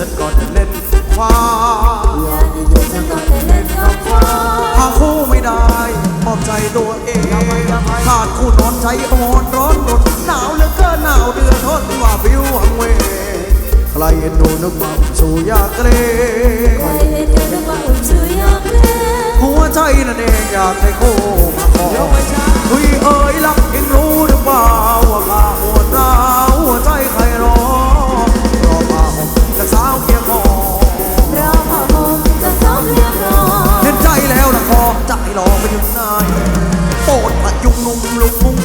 ฉันก็จะเล่นควาฉันก็จะเล่นควาหาคู่ไม่ได้มอบใจตัวเองขาดคู่นอนใจอ่อนร้อนรนหนาวเหลือเกินหนาวเดือดทนว่าวิวหังเวใครเห็นดูนึกว่าสู่ยากเกรงใครเห็นดูนึกว่าสู่ยากเกรงหัวใจนั่นเองอยากให้คู่มาขอเฮ้ยเอ้ยรัก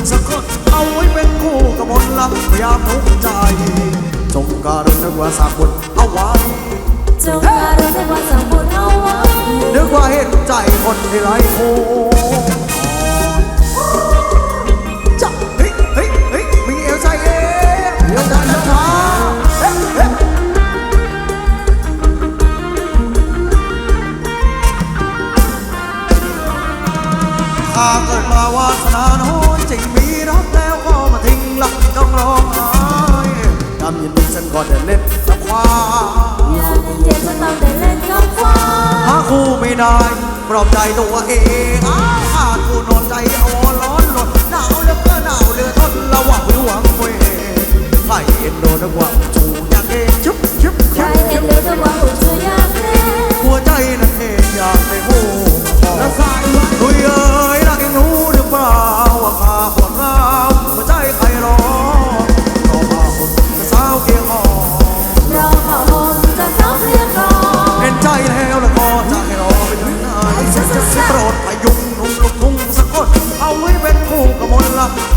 สักคนเอาไว้เป็นคู่กับมนต์รักพยายามทุกข์ใจ จงการุณนึกว่าสาบุญเอาไว้จงการุณนึกว่าสังบุญเอาไว้นึกว่าเห็นใจคนที่ไร้คู่ ถ้าเกิดมาวาสนาน้อยจริงมีรักแล้วก็มาทิ้งหลักต้องร้องไห้ทำยินดีฉันก็จะเล่นกับควายยามเย็นๆจะต้องได้เล่นกับฟ้าหาคู่ไม่ได้ปลอบใจตัวเองอาวอาจคู่นอนใจอ่อนร้อนหลดหนาวเหลือเกิน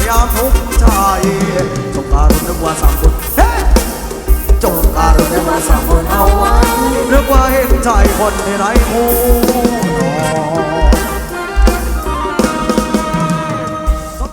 ยามทุกใจจงการุณนึกว่าสามคนจงการุณนึนึกว่าสามคนเอาไว้นึกว่าเห็นใจคนที่ไร้คู่